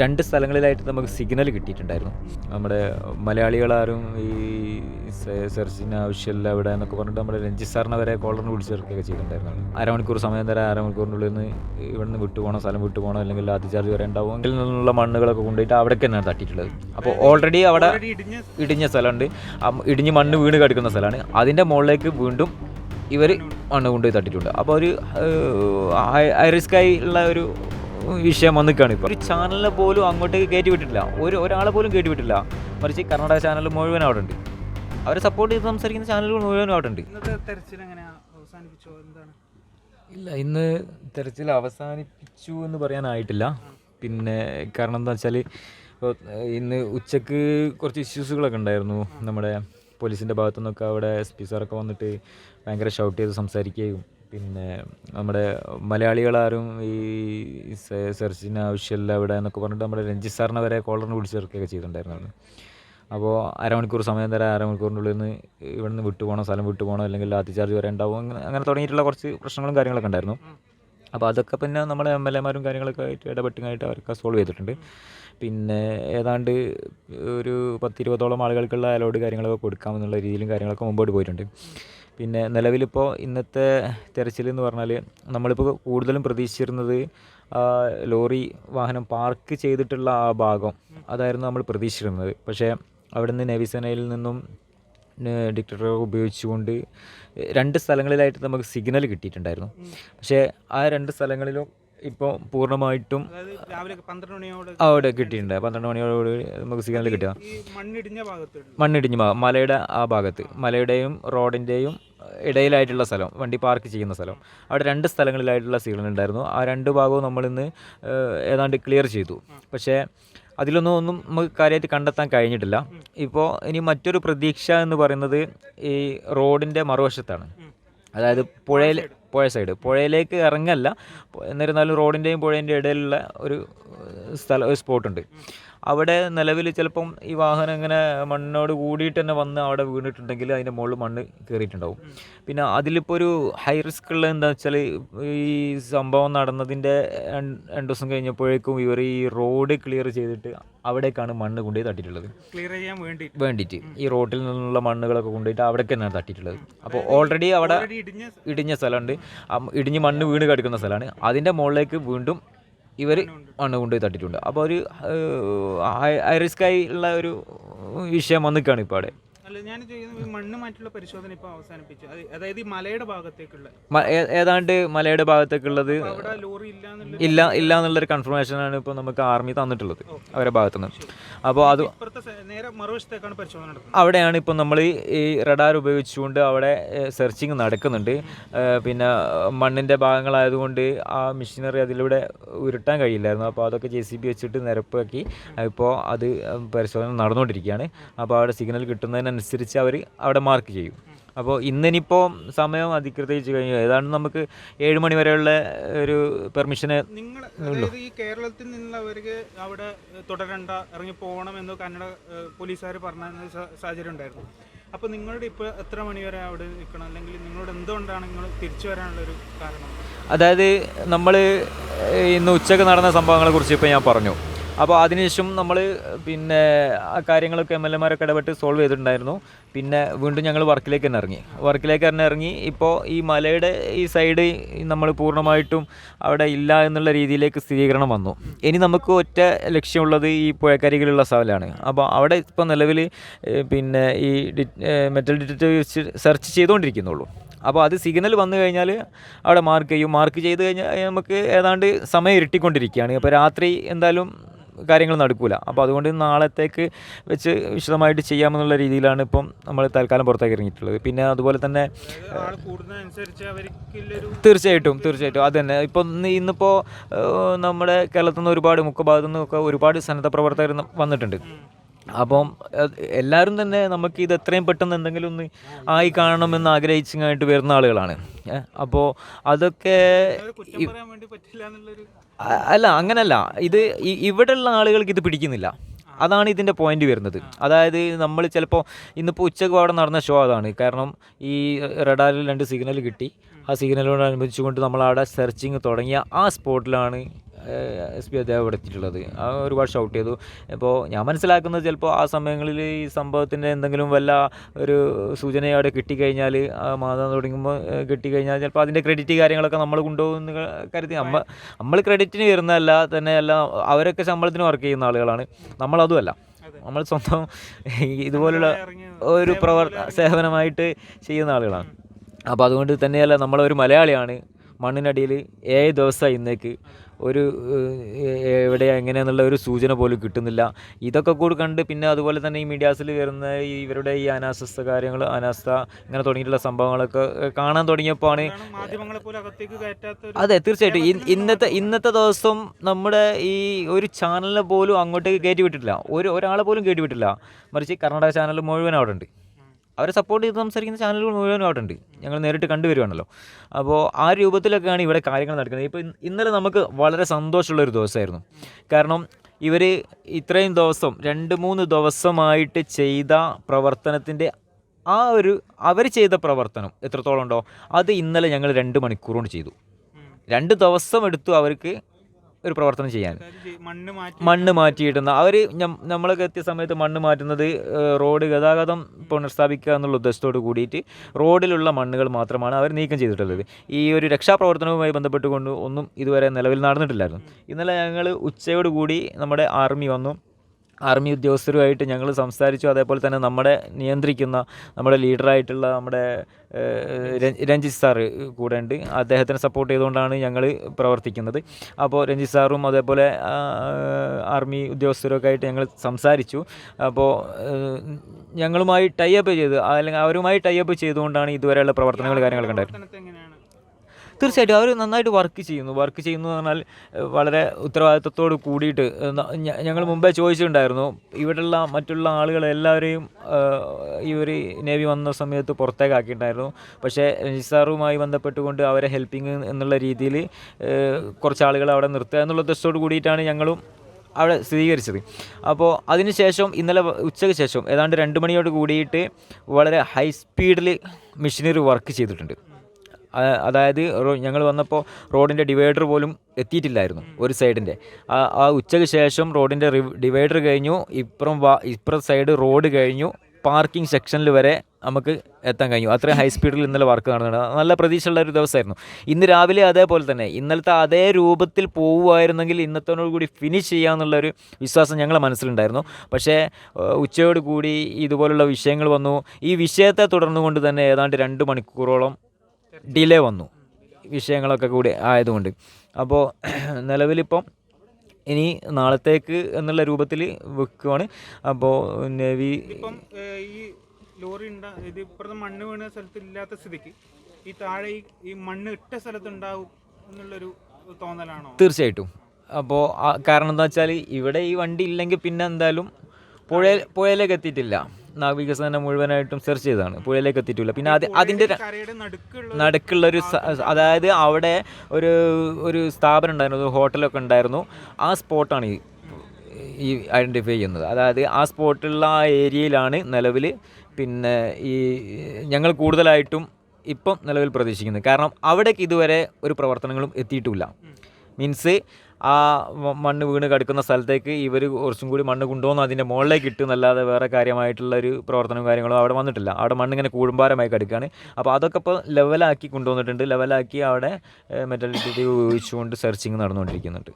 രണ്ട് സ്ഥലങ്ങളിലായിട്ട് നമുക്ക് സിഗ്നൽ കിട്ടിയിട്ടുണ്ടായിരുന്നു. നമ്മുടെ മലയാളികളാരും ഈ സെർച്ചിന് ആവശ്യമില്ല ഇവിടെ എന്നൊക്കെ പറഞ്ഞിട്ട് നമ്മുടെ രഞ്ജി സാറിനെ വരെ കോളറിന് വിളിച്ചെടുക്കുകയൊക്കെ ചെയ്തിട്ടുണ്ടായിരുന്നു. അരമണിക്കൂർ സമയം തരാം അരമണിക്കൂറിനുള്ളിൽ നിന്ന് ഇവിടുന്ന് വിട്ടു പോകണം സ്ഥലം വിട്ടു പോകണം അല്ലെങ്കിൽ ലാത്തി ചാർജ് വരെ ഉണ്ടാവും. അതിൽ നിന്നുള്ള മണ്ണുകളൊക്കെ കൊണ്ടുപോയിട്ട് അവിടേക്ക് തന്നെയാണ് തട്ടിയിട്ടുള്ളത്. അപ്പോൾ ഓൾറെഡി അവിടെ ഇടിഞ്ഞ സ്ഥലമുണ്ട്. ഇടിഞ്ഞ് മണ്ണ് വീണ് കിടക്കുന്ന സ്ഥലമാണ്. അതിന്റെ മുകളിലേക്ക് വീണ്ടും ഇവർ മണ്ണ് കൊണ്ടുപോയി തട്ടിയിട്ടുണ്ട്. അപ്പോൾ ഒരു ഹൈ റിസ്ക് ഉള്ള ഒരു വിഷയം വന്നിക്കാണ് ഇപ്പോൾ ഒരു ചാനലിനെ പോലും അങ്ങോട്ടേക്ക് കയറ്റി വിട്ടില്ല ഒരു ഒരാളെ പോലും കയറ്റി വിട്ടില്ല മറിച്ച് കർണാടക ചാനൽ മുഴുവൻ അവിടെ ഉണ്ട്. അവരെ സപ്പോർട്ട് ചെയ്ത് സംസാരിക്കുന്ന ചാനലുകൾ മുഴുവൻ അവിടെ ഉണ്ട്. ഇല്ല ഇന്ന് തെരച്ചിൽ അവസാനിപ്പിച്ചു എന്ന് പറയാനായിട്ടില്ല. പിന്നെ കാരണം എന്താ വെച്ചാൽ ഇപ്പോൾ ഇന്ന് ഉച്ചയ്ക്ക് കുറച്ച് ഇഷ്യൂസുകളൊക്കെ ഉണ്ടായിരുന്നു. നമ്മുടെ പോലീസിന്റെ ഭാഗത്തു നിന്നൊക്കെ അവിടെ എസ് പി സാറൊക്കെ വന്നിട്ട് ഭയങ്കര ഷൗട്ട് ചെയ്ത് സംസാരിക്കുകയും പിന്നെ നമ്മുടെ മലയാളികളാരും ഈ സെർച്ചിന് ആവശ്യമില്ല ഇവിടെ എന്നൊക്കെ പറഞ്ഞിട്ട് നമ്മുടെ രഞ്ജിത് സാറിനെ വരെ കോളറിന് വിളിച്ചെടുക്കുകയൊക്കെ ചെയ്തിട്ടുണ്ടായിരുന്നു. അപ്പോൾ അരമണിക്കൂർ സമയം തരാം അരമണിക്കൂറിനുള്ളിൽ നിന്ന് നിന്ന് വിട്ടു പോകണം സ്ഥലം വിട്ടു പോകണം അല്ലെങ്കിൽ ലാത്തി ചാർജ് വരെ ഉണ്ടാവും അങ്ങനെ അങ്ങനെ തുടങ്ങിയിട്ടുള്ള കുറച്ച് പ്രശ്നങ്ങളും കാര്യങ്ങളൊക്കെ ഉണ്ടായിരുന്നു. അപ്പോൾ അതൊക്കെ പിന്നെ നമ്മുടെ എം എൽ എമാരും കാര്യങ്ങളൊക്കെ ആയിട്ട് ഇടപെട്ടുമായിട്ട് അവർക്ക് സോൾവ് ചെയ്തിട്ടുണ്ട്. പിന്നെ ഏതാണ്ട് ഒരു പത്തിരുപതോളം ആളുകൾക്കുള്ള അലോഡ് കാര്യങ്ങളൊക്കെ കൊടുക്കാമെന്നുള്ള രീതിയിലും കാര്യങ്ങളൊക്കെ മുമ്പോട്ട് പോയിട്ടുണ്ട്. പിന്നെ നിലവിലിപ്പോൾ ഇന്നത്തെ തെരച്ചിൽ എന്ന് പറഞ്ഞാൽ നമ്മളിപ്പോൾ കൂടുതലും പ്രതീക്ഷിച്ചിരുന്നത് ലോറി വാഹനം പാർക്ക് ചെയ്തിട്ടുള്ള ആ ഭാഗം അതായിരുന്നു നമ്മൾ പ്രതീക്ഷിച്ചിരുന്നത്. പക്ഷേ അവിടുന്ന് നവിസേനയിൽ നിന്നും ഡിക്ടറെ ഉപയോഗിച്ചുകൊണ്ട് രണ്ട് സ്ഥലങ്ങളിലായിട്ട് നമുക്ക് സിഗ്നൽ കിട്ടിയിട്ടുണ്ടായിരുന്നു. പക്ഷേ ആ രണ്ട് സ്ഥലങ്ങളിലും ഇപ്പോൾ പൂർണമായിട്ടും അവിടെ കിട്ടിയിട്ടുണ്ട്. പന്ത്രണ്ട് മണിയോടുകൂടി നമുക്ക് സിഗ്നൽ കിട്ടുക. മണ്ണിടിഞ്ഞ ഭാഗം മലയുടെ ആ ഭാഗത്ത് മലയുടെയും റോഡിന്റെയും ഇടയിലായിട്ടുള്ള സ്ഥലം വണ്ടി പാർക്ക് ചെയ്യുന്ന സ്ഥലം. അവിടെ രണ്ട് സ്ഥലങ്ങളിലായിട്ടുള്ള സിഗ്നൽ ഉണ്ടായിരുന്നു. ആ രണ്ട് ഭാഗവും നമ്മളിന്ന് ഏതാണ്ട് ക്ലിയർ ചെയ്തു. പക്ഷേ അതിലൊന്നും ഒന്നും നമുക്ക് കാര്യമായിട്ട് കണ്ടെത്താൻ കഴിഞ്ഞിട്ടില്ല. ഇപ്പോൾ ഇനി മറ്റൊരു പ്രതീക്ഷ എന്ന് പറയുന്നത് ഈ റോഡിന്റെ മറുവശത്താണ്. അതായത് പുഴയിൽ പുഴ സൈഡ് പുഴയിലേക്ക് ഇറങ്ങല്ല. എന്നിരുന്നാലും റോഡിന്റെയും പുഴേന്റെയും ഇടയിലുള്ള ഒരു സ്ഥലം സ്പോട്ടുണ്ട് അവിടെ നിലവിൽ ചിലപ്പം ഈ വാഹനം ഇങ്ങനെ മണ്ണോട് കൂടിയിട്ട് തന്നെ വന്ന് അവിടെ വീണിട്ടുണ്ടെങ്കിൽ അതിന്റെ മുകളിൽ മണ്ണ് കയറിയിട്ടുണ്ടാവും. പിന്നെ അതിലിപ്പോൾ ഒരു ഹൈ റിസ്ക് ഉള്ള എന്താ വെച്ചാൽ ഈ സംഭവം നടന്നതിന്റെ രണ്ട് ദിവസം കഴിഞ്ഞപ്പോഴേക്കും ഇവർ ഈ റോഡ് ക്ലിയർ ചെയ്തിട്ട് അവിടേക്കാണ് മണ്ണ് കൊണ്ടുപോയി തട്ടിയിട്ടുള്ളത്. ക്ലിയർ ചെയ്യാൻ വേണ്ടി വേണ്ടിയിട്ട്. ഈ റോഡിൽ നിന്നുള്ള മണ്ണുകളൊക്കെ കൊണ്ടുപോയിട്ട് അവിടേക്ക് തന്നെയാണ് തട്ടിയിട്ടുള്ളത്. അപ്പോൾ ഓൾറെഡി അവിടെ ഇടിഞ്ഞ ഇടിഞ്ഞ സ്ഥലമുണ്ട്. ഇടിഞ്ഞ് മണ്ണ് വീണ് കിടക്കുന്ന സ്ഥലമാണ്. അതിന്റെ മുകളിലേക്ക് വീണ്ടും ഇവർ ആണ് കൊണ്ടുപോയി തട്ടിയിട്ടുണ്ട്. അപ്പോൾ ഒരു ഹൈ റിസ്ക് ആയി ഉള്ള ഒരു വിഷയം വന്നിക്കാണ് ഇപ്പോൾ അവിടെ. അല്ല ഞാൻ ചെയ്യുന്ന മണ്ണ് പരിശോധന ഇപ്പൊ അവസാനിപ്പിച്ചു. അതായത് ഈ മലയുടെ ഭാഗത്തേക്കുള്ള. ഏതാണ്ട് മലയുടെ ഭാഗത്തേക്കുള്ളത് ഇല്ല ഇല്ല എന്നുള്ളൊരു കൺഫർമേഷൻ ആണ് ഇപ്പോൾ നമുക്ക് ആർമി തന്നിട്ടുള്ളത് അവരുടെ ഭാഗത്തുനിന്ന്. അപ്പോൾ അത് അവിടെയാണ് ഇപ്പോൾ നമ്മൾ ഈ റഡാർ ഉപയോഗിച്ചുകൊണ്ട് അവിടെ സെർച്ചിങ് നടക്കുന്നുണ്ട്. പിന്നെ മണ്ണിന്റെ ഭാഗങ്ങളായതുകൊണ്ട് ആ മെഷീനറി അതിലൂടെ ഉരുട്ടാൻ കഴിയില്ലായിരുന്നു. അപ്പോൾ അതൊക്കെ ജെ സി ബി വെച്ചിട്ട് നിരപ്പാക്കി ഇപ്പോൾ അത് പരിശോധന നടന്നുകൊണ്ടിരിക്കുകയാണ്. അപ്പോൾ അവിടെ സിഗ്നൽ കിട്ടുന്നതിനനുസരിച്ച് അവർ അവിടെ മാർക്ക് ചെയ്യും. അപ്പോൾ ഇന്നിനിപ്പോൾ സമയം അതിക്രമിച്ച് കഴിഞ്ഞു. ഏതാണ്ട് നമുക്ക് ഏഴ് മണി വരെയുള്ള ഒരു പെർമിഷന് ഈ കേരളത്തിൽ നിന്നുള്ളവർക്ക് അവിടെ തുടരണ്ട ഇറങ്ങി പോകണം എന്ന് കന്നഡ പോലീസുകാർ പറഞ്ഞ സാഹചര്യം ഉണ്ടായിരുന്നു. അപ്പോൾ നിങ്ങളുടെ ഇപ്പോൾ എത്ര മണി വരെ അവിടെ നിൽക്കണം? അല്ലെങ്കിൽ നിങ്ങളോട് എന്തുകൊണ്ടാണ് നിങ്ങൾ തിരിച്ചു വരാനുള്ള ഒരു കാരണം? അതായത് നമ്മൾ ഇന്ന് ഉച്ചയ്ക്ക് നടന്ന സംഭവങ്ങളെക്കുറിച്ച് ഇപ്പോൾ ഞാൻ പറഞ്ഞു. അപ്പോൾ അതിനുശേഷം നമ്മൾ പിന്നെ ആ കാര്യങ്ങളൊക്കെ എം എൽ എമാരൊക്കെ ഇടപെട്ട് സോൾവ് ചെയ്തിട്ടുണ്ടായിരുന്നു. പിന്നെ വീണ്ടും ഞങ്ങൾ വർക്കിലേക്ക് തന്നെ ഇറങ്ങി. വർക്കിലേക്ക് തന്നെ ഇറങ്ങി ഇപ്പോൾ ഈ മലയുടെ ഈ സൈഡ് നമ്മൾ പൂർണമായിട്ടും അവിടെ ഇല്ല എന്നുള്ള രീതിയിലേക്ക് സ്ഥിരീകരണം വന്നു. ഇനി നമുക്ക് ഒറ്റ ലക്ഷ്യമുള്ളത് ഈ പുഴക്കരികിലുള്ള സ്ഥലമാണ്. അപ്പോൾ അവിടെ ഇപ്പോൾ നിലവിൽ പിന്നെ ഈ മെറ്റൽ വെച്ച് സെർച്ച് ചെയ്തുകൊണ്ടിരിക്കുന്നുള്ളൂ. അപ്പോൾ അത് സിഗ്നൽ വന്നു കഴിഞ്ഞാൽ അവിടെ മാർക്ക് ചെയ്യും. മാർക്ക് ചെയ്ത് കഴിഞ്ഞാൽ നമുക്ക് ഏതാണ്ട് സമയം ഇരട്ടിക്കൊണ്ടിരിക്കുകയാണ്. അപ്പോൾ രാത്രി എന്തായാലും കാര്യങ്ങൾ നടക്കൂല അപ്പോൾ അതുകൊണ്ട് നാളത്തേക്ക് വെച്ച് വിശദമായിട്ട് ചെയ്യാമെന്നുള്ള രീതിയിലാണ് ഇപ്പം നമ്മൾ തൽക്കാലം പുറത്തേക്ക് ഇറങ്ങിയിട്ടുള്ളത്. പിന്നെ അതുപോലെ തന്നെ തീർച്ചയായിട്ടും തീർച്ചയായിട്ടും. അത് തന്നെ. ഇപ്പം ഇന്ന് ഇന്നിപ്പോൾ നമ്മുടെ കേരളത്തിൽ നിന്ന് ഒരുപാട് മുഖ ഭാഗത്തു നിന്നൊക്കെ ഒരുപാട് സന്നദ്ധ പ്രവർത്തകർ വന്നിട്ടുണ്ട്. അപ്പം എല്ലാവരും തന്നെ നമുക്ക് ഇത് എത്രയും പെട്ടെന്ന് എന്തെങ്കിലും ഒന്ന് ആയി കാണണമെന്ന് ആഗ്രഹിച്ചിങ്ങായിട്ട് വരുന്ന ആളുകളാണ്. അപ്പോൾ അതൊക്കെ അല്ല അങ്ങനല്ല. ഇത് ഇവിടെ ഇവിടെയുള്ള ആളുകൾക്ക് ഇത് പിടിക്കുന്നില്ല. അതാണ് ഇതിന്റെ പോയിന്റ് വരുന്നത്. അതായത് നമ്മൾ ചിലപ്പോൾ ഇന്നിപ്പോൾ ഉച്ചയ്ക്ക് അവിടെ നടന്ന ഷോ അതാണ്. കാരണം ഈ റഡാറിൽ രണ്ട് സിഗ്നൽ കിട്ടി. ആ സിഗ്നലിനോടനുബന്ധിച്ചുകൊണ്ട് നമ്മൾ അവിടെ സെർച്ചിങ് തുടങ്ങിയ ആ സ്പോട്ടിലാണ് എസ് പി അദ്ദേഹം അവിടെ എത്തിയിട്ടുള്ളത്. ഒരുപാട് ഷൗട്ട് ചെയ്തു. ഇപ്പോൾ ഞാൻ മനസ്സിലാക്കുന്നത് ചിലപ്പോൾ ആ സമയങ്ങളിൽ ഈ സംഭവത്തിന്റെ എന്തെങ്കിലും വല്ല ഒരു സൂചന അവിടെ കിട്ടിക്കഴിഞ്ഞാൽ ആ മാതാ തുടങ്ങുമ്പോൾ കിട്ടിക്കഴിഞ്ഞാൽ ചിലപ്പോൾ അതിന്റെ ക്രെഡിറ്റ് കാര്യങ്ങളൊക്കെ നമ്മൾ കൊണ്ടുപോകുന്ന കരുതി. നമ്മൾ നമ്മൾ ക്രെഡിറ്റിന് വരുന്നതല്ല തന്നെ അല്ല അവരൊക്കെ ശമ്പളത്തിന് വർക്ക് ചെയ്യുന്ന ആളുകളാണ്. നമ്മളതുമല്ല. നമ്മൾ സ്വന്തം ഇതുപോലുള്ള ഒരു പ്രവർത്ത സേവനമായിട്ട് ചെയ്യുന്ന ആളുകളാണ്. അപ്പോൾ അതുകൊണ്ട് തന്നെയല്ല നമ്മളൊരു മലയാളിയാണ്. മണ്ണിനടിയിൽ ഏഴ് ദിവസമായി ഇന്നേക്ക്. ഒരു എവിടെ എങ്ങനെയാണെന്നുള്ള ഒരു സൂചന പോലും കിട്ടുന്നില്ല. ഇതൊക്കെ കൂടി കണ്ട് പിന്നെ അതുപോലെ തന്നെ ഈ മീഡിയാസിൽ വരുന്ന ഇവരുടെ ഈ അനാസ്ഥ കാര്യങ്ങൾ അനാസ്ഥ ഇങ്ങനെ തുടങ്ങിയിട്ടുള്ള സംഭവങ്ങളൊക്കെ കാണാൻ തുടങ്ങിയപ്പോൾ ആണ് അതെ തീർച്ചയായിട്ടും. ഇന്നത്തെ ഇന്നത്തെ ദിവസം നമ്മുടെ ഈ ഒരു ചാനലിനെ പോലും അങ്ങോട്ടേക്ക് കയറ്റി വിട്ടിട്ടില്ല. ഒരു ഒരാളെ പോലും കയറ്റി വിട്ടില്ല മറിച്ച് കർണാടക ചാനൽ മുഴുവൻ അവിടെ ഉണ്ട്. അവരെ സപ്പോർട്ട് ചെയ്ത് സംസാരിക്കുന്ന ചാനലുകൾ മുഴുവനും അവിടെ ഉണ്ട് ഞങ്ങൾ നേരിട്ട് കണ്ടുവരുവാണല്ലോ. അപ്പോൾ ആ രൂപത്തിലൊക്കെയാണ് ഇവിടെ കാര്യങ്ങൾ നടക്കുന്നത്. ഇപ്പോൾ ഇന്നലെ നമുക്ക് വളരെ സന്തോഷമുള്ള ഒരു ദിവസമായിരുന്നു. കാരണം ഇവർ ഇത്രയും ദിവസം രണ്ട് മൂന്ന് ദിവസമായിട്ട് ചെയ്ത പ്രവർത്തനത്തിന്റെ ആ ഒരു അവർ ചെയ്ത പ്രവർത്തനം എത്രത്തോളം ഉണ്ടോ അത് ഇന്നലെ ഞങ്ങൾ രണ്ട് മണിക്കൂർ കൊണ്ട് ചെയ്തു രണ്ട് ദിവസം എടുത്തു അവർക്ക് ഒരു പ്രവർത്തനം ചെയ്യാൻ. മണ്ണ് മാറ്റി മണ്ണ് മാറ്റിയിടുന്ന അവർ നമ്മളൊക്കെ എത്തിയ സമയത്ത് മണ്ണ് മാറ്റുന്നത് റോഡ് ഗതാഗതം പുനഃസ്ഥാപിക്കുക എന്നുള്ള ഉദ്ദേശത്തോട് കൂടിയിട്ട് റോഡിലുള്ള മണ്ണുകൾ മാത്രമാണ് അവർ നീക്കം ചെയ്തിട്ടുള്ളത്. ഈ ഒരു രക്ഷാപ്രവർത്തനവുമായി ബന്ധപ്പെട്ടുകൊണ്ട് ഒന്നും ഇതുവരെ നിലവിൽ നടന്നിട്ടില്ലായിരുന്നു. ഇന്നലെ ഞങ്ങൾ ഉച്ചയോടുകൂടി നമ്മുടെ ആർമി വന്നു. ആർമി ഉദ്യോഗസ്ഥരുമായിട്ട് ഞങ്ങൾ സംസാരിച്ചു. അതേപോലെ തന്നെ നമ്മുടെ നിയന്ത്രിക്കുന്ന നമ്മുടെ ലീഡറായിട്ടുള്ള നമ്മുടെ രഞ്ജിത് രഞ്ജി- രഞ്ജിത്ത് സാറ് കൂടെ ഉണ്ട് അദ്ദേഹത്തിനെ സപ്പോർട്ട് ചെയ്തുകൊണ്ടാണ് ഞങ്ങൾ പ്രവർത്തിക്കുന്നത്. അപ്പോൾ രഞ്ജിത്ത് സാറും അതേപോലെ ആർമി ഉദ്യോഗസ്ഥരൊക്കെ ആയിട്ട് ഞങ്ങൾ സംസാരിച്ചു. അപ്പോൾ ഞങ്ങളുമായി ടൈ അപ്പ് ചെയ്ത് അല്ലെങ്കിൽ അവരുമായി ടൈ അപ്പ് ചെയ്തുകൊണ്ടാണ് ഇതുവരെയുള്ള പ്രവർത്തനങ്ങൾ കാര്യങ്ങളൊക്കെ ഉണ്ടായിരുന്നത് തീർച്ചയായിട്ടും അവർ നന്നായിട്ട് വർക്ക് ചെയ്യുന്നു. വർക്ക് ചെയ്യുന്നു എന്ന് പറഞ്ഞാൽ വളരെ ഉത്തരവാദിത്തത്തോട് കൂടിയിട്ട് ഞങ്ങൾ മുമ്പേ ചോദിച്ചിട്ടുണ്ടായിരുന്നു ഇവിടെയുള്ള മറ്റുള്ള ആളുകൾ എല്ലാവരെയും ഈ ഒരു നേവി വന്ന സമയത്ത് പുറത്തേക്ക് ആക്കിയിട്ടുണ്ടായിരുന്നു പക്ഷേ രഞ്ജിത് സാറുമായി ബന്ധപ്പെട്ടുകൊണ്ട് അവരെ ഹെൽപ്പിംഗ് എന്നുള്ള രീതിയിൽ കുറച്ച് ആളുകൾ അവിടെ നിർത്തുക എന്നുള്ള ഉദ്ദേശത്തോട് കൂടിയിട്ടാണ് ഞങ്ങളും അവിടെ സ്ഥിരീകരിച്ചത്. അപ്പോൾ അതിനുശേഷം ഇന്നലെ ഉച്ചയ്ക്ക് ശേഷം ഏതാണ്ട് രണ്ട് മണിയോട് കൂടിയിട്ട് വളരെ ഹൈ സ്പീഡിൽ മെഷീനറി വർക്ക് ചെയ്തിട്ടുണ്ട്. അതായത് ഞങ്ങൾ വന്നപ്പോൾ റോഡിന്റെ ഡിവൈഡർ പോലും എത്തിയിട്ടില്ലായിരുന്നു ഒരു സൈഡിന്റെ ആ ആ ഉച്ചയ്ക്ക് ശേഷം റോഡിന്റെ ഡിവൈഡർ കഴിഞ്ഞു ഇപ്പുറം വാ ഇപ്പുറം സൈഡ് റോഡ് കഴിഞ്ഞു പാർക്കിംഗ് സെക്ഷനിൽ വരെ നമുക്ക് എത്താൻ കഴിഞ്ഞു. അത്രയും ഹൈ സ്പീഡിൽ ഇന്നലെ വർക്ക് നടന്നിട്ടുണ്ട്. നല്ല പ്രതീക്ഷയുള്ള ഒരു ദിവസമായിരുന്നു. ഇന്ന് രാവിലെ അതേപോലെ തന്നെ ഇന്നലത്തെ അതേ രൂപത്തിൽ പോവുമായിരുന്നെങ്കിൽ ഇന്നത്തോടു കൂടി ഫിനിഷ് ചെയ്യാമെന്നുള്ളൊരു വിശ്വാസം ഞങ്ങളെ മനസ്സിലുണ്ടായിരുന്നു. പക്ഷേ ഉച്ചയോടുകൂടി കൂടി ഇതുപോലുള്ള വിഷയങ്ങൾ വന്നു. ഈ വിഷയത്തെ തുടർന്നുകൊണ്ട് തന്നെ ഏതാണ്ട് രണ്ട് മണിക്കൂറോളം ഡിലേ വന്നു. വിഷയങ്ങളൊക്കെ കൂടി ആയതുകൊണ്ട്. അപ്പോൾ നിലവിലിപ്പം ഇനി നാളത്തേക്ക് എന്നുള്ള രൂപത്തിൽ വെക്കുവാണ്. അപ്പോൾ നെവി ഇപ്പം ഈ ലോറി ഇത് ഇപ്പുറത്തെ മണ്ണ് വീണ സ്ഥലത്ത് ഇല്ലാത്ത സ്ഥിതിക്ക് ഈ താഴെ ഈ മണ്ണ് ഇട്ട സ്ഥലത്ത് ഉണ്ടാവും എന്നുള്ളൊരു തോന്നലാണോ? തീർച്ചയായിട്ടും. അപ്പോൾ കാരണം എന്താ വെച്ചാൽ ഇവിടെ ഈ വണ്ടി ഇല്ലെങ്കിൽ പിന്നെ എന്തായാലും പുഴ പുഴയിലേക്ക് എത്തിയിട്ടില്ല. നാവികസേന മുഴുവനായിട്ടും സെർച്ച് ചെയ്തതാണ്. പുഴയിലേക്ക് എത്തിയിട്ടില്ല. പിന്നെ അത് അതിന്റെ നടുക്കുള്ള ഒരു അതായത് അവിടെ ഒരു ഒരു സ്ഥാപനം ഉണ്ടായിരുന്നു. ഒരു ഹോട്ടലൊക്കെ ഉണ്ടായിരുന്നു. ആ സ്പോട്ടാണ് ഈ ഈ ഐഡന്റിഫൈ ചെയ്യുന്നത്. അതായത് ആ സ്പോട്ടുള്ള ആ ഏരിയയിലാണ് നിലവിൽ പിന്നെ ഈ ഞങ്ങൾ കൂടുതലായിട്ടും ഇപ്പം നിലവിൽ പ്രതീക്ഷിക്കുന്നത്. കാരണം അവിടേക്ക് ഇതുവരെ ഒരു പ്രവർത്തനങ്ങളും എത്തിയിട്ടുമില്ല മീൻസ് ആ മണ്ണ് വീണ് കിടക്കുന്ന സ്ഥലത്തേക്ക് ഇവർ കുറച്ചും കൂടി മണ്ണ് കൊണ്ടുവന്ന് അതിന്റെ മുകളിലേക്ക് ഇട്ടുന്നല്ലാതെ വേറെ കാര്യമായിട്ടുള്ള ഒരു പ്രവർത്തനവും കാര്യങ്ങളും അവിടെ വന്നിട്ടില്ല. അവിടെ മണ്ണ് ഇങ്ങനെ കൂടുമ്പാരമായി കിടക്കുകയാണ് അപ്പോൾ അതൊക്കെ ഇപ്പോൾ ലെവലാക്കി കൊണ്ടുവന്നിട്ടുണ്ട്. ലെവലാക്കി അവിടെ മെറ്റാലിറ്റി ഉപയോഗിച്ചുകൊണ്ട് സെർച്ചിങ് നടന്നുകൊണ്ടിരിക്കുന്നുണ്ട്.